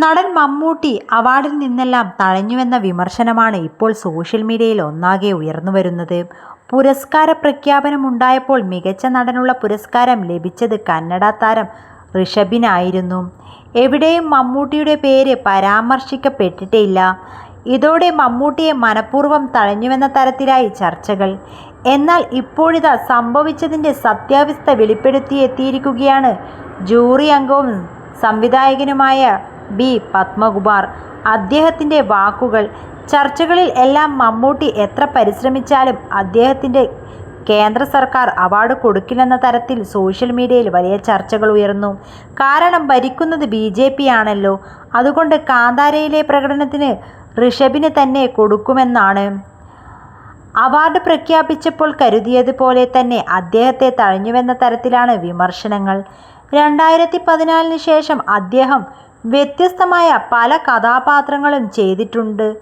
നടൻ മമ്മൂട്ടി അവാർഡിൽ നിന്നെല്ലാം തഴഞ്ഞുവെന്ന വിമർശനമാണ് ഇപ്പോൾ സോഷ്യൽ മീഡിയയിൽ ഒന്നാകെ ഉയർന്നു വരുന്നത് പുരസ്കാര പ്രഖ്യാപനമുണ്ടായപ്പോൾ മികച്ച നടനുള്ള പുരസ്കാരം ലഭിച്ചത് കന്നഡ താരം ഋഷഭിനായിരുന്നു. എവിടെയും മമ്മൂട്ടിയുടെ പേര് പരാമർശിക്കപ്പെട്ടിട്ടില്ല ഇതോടെ മമ്മൂട്ടിയെ മനഃപൂർവം തഴഞ്ഞുവെന്ന തരത്തിലായി ചർച്ചകൾ. എന്നാൽ ഇപ്പോഴിതാ സംഭവിച്ചതിന്റെ സത്യാവസ്ഥ വെളിപ്പെടുത്തിയെത്തിയിരിക്കുകയാണ് ജൂറി അംഗവും സംവിധായകനുമായ ബി. പത്മകുമാർ അദ്ദേഹത്തിന്റെ വാക്കുകൾ. ചർച്ചകളിൽ എല്ലാം മമ്മൂട്ടി എത്ര പരിശ്രമിച്ചാലും അദ്ദേഹത്തിന്റെ കേന്ദ്ര സർക്കാർ അവാർഡ് കൊടുക്കില്ലെന്ന തരത്തിൽ സോഷ്യൽ മീഡിയയിൽ വലിയ ചർച്ചകൾ ഉയർന്നു. കാരണം ഭരിക്കുന്നത് ബി ജെ പി ബിജെപിയാണല്ലോ. അതുകൊണ്ട് കാന്താരയിലെ പ്രകടനത്തിന് ഋഷഭിന് തന്നെ കൊടുക്കുമെന്നാണ്. അവാർഡ് പ്രഖ്യാപിച്ചപ്പോൾ കരുതിയതുപോലെ തന്നെ അദ്ദേഹത്തെ തഴഞ്ഞുവെന്ന തരത്തിലാണ് വിമർശനങ്ങൾ. രണ്ടായിരത്തി പതിനാലിന് ശേഷം അദ്ദേഹം വ്യത്യസ്തമായ പല കഥാപാത്രങ്ങളും ചെയ്തിട്ടുണ്ട്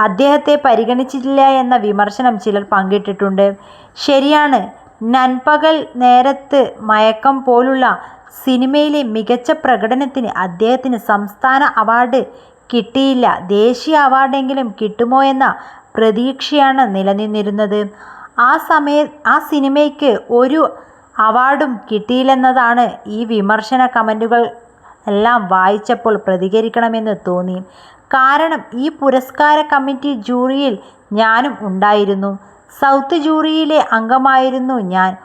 അദ്ദേഹത്തെ പരിഗണിച്ചിട്ടില്ല എന്ന വിമർശനം ചിലർ പങ്കിട്ടിട്ടുണ്ട്. ശരിയാണ്. നൻപകൽ നേരത്ത് മയക്കം പോലുള്ള സിനിമയിലെ മികച്ച പ്രകടനത്തിന് അദ്ദേഹത്തിന് സംസ്ഥാന അവാർഡ് കിട്ടിയില്ല. ദേശീയ അവാർഡെങ്കിലും കിട്ടുമോ എന്ന പ്രതീക്ഷയാണ് നിലനിന്നിരുന്നത്. ആ സമയ ആ സിനിമയ്ക്ക് ഒരു അവാർഡും കിട്ടിയില്ലെന്നതാണ് ഈ വിമർശന കമന്റുകളെല്ലാം വായിച്ചപ്പോൾ പ്രതികരിക്കണമെന്ന് തോന്നി. കാരണം ഈ പുരസ്കാര കമ്മിറ്റി ജൂറിയിൽ ഞാനും ഉണ്ടായിരുന്നു. സൗത്ത് ജൂറിയിലെ അംഗമായിരുന്നു ഞാൻ.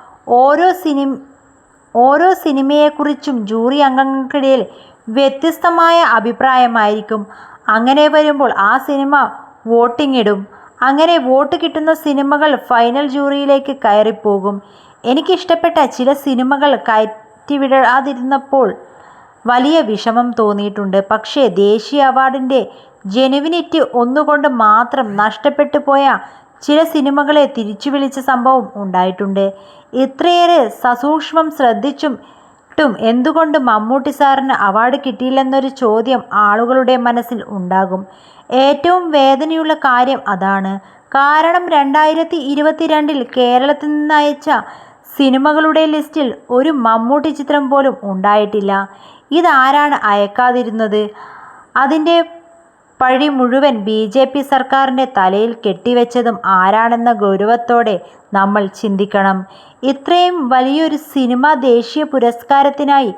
ഓരോ സിനിമയെക്കുറിച്ചും ജൂറി അംഗങ്ങൾക്കിടയിൽ വ്യത്യസ്തമായ അഭിപ്രായമായിരിക്കും. അങ്ങനെ വരുമ്പോൾ ആ സിനിമ വോട്ടിംഗ് ഇടും അങ്ങനെ വോട്ട് കിട്ടുന്ന സിനിമകൾ ഫൈനൽ ജൂറിയിലേക്ക് കയറിപ്പോകും. എനിക്കിഷ്ടപ്പെട്ട ചില സിനിമകൾ കയറ്റിവിടാതിരുന്നപ്പോൾ വലിയ വിഷമം തോന്നിയിട്ടുണ്ട്. പക്ഷേ ദേശീയ അവാർഡിന്റെ ജെനുവിനിറ്റി ഒന്നുകൊണ്ട് മാത്രം നഷ്ടപ്പെട്ടു പോയ ചില സിനിമകളെ തിരിച്ചു വിളിച്ച സംഭവം ഉണ്ടായിട്ടുണ്ട്. ഇത്രയേറെ സസൂക്ഷ്മം ശ്രദ്ധിച്ചും ട്ടും എന്തുകൊണ്ട് മമ്മൂട്ടി സാറിന് അവാർഡ് കിട്ടിയില്ലെന്നൊരു ചോദ്യം ആളുകളുടെ മനസ്സിൽ ഉണ്ടാകും. ഏറ്റവും വേദനയുള്ള കാര്യം അതാണ്. കാരണം രണ്ടായിരത്തി ഇരുപത്തിരണ്ടിൽ കേരളത്തിൽ നിന്നയച്ച സിനിമകളുടെ ലിസ്റ്റിൽ ഒരു മമ്മൂട്ടി ചിത്രം പോലും ഉണ്ടായിട്ടില്ല. ഇതാരാണ് അയക്കാതിരുന്നത്. അതിന്റെ പഴി മുഴുവൻ ബി ജെ പി സർക്കാരിന്റെ തലയിൽ കെട്ടിവെച്ചതും ആരാണെന്ന ഗൗരവത്തോടെ നമ്മൾ ചിന്തിക്കണം. ഇത്രയും വലിയൊരു സിനിമ ദേശീയ പുരസ്കാരത്തിനായി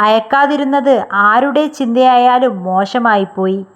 അയക്കാതിരുന്നത് ആരുടെ ചിന്തയായാലും മോശമായിപ്പോയി.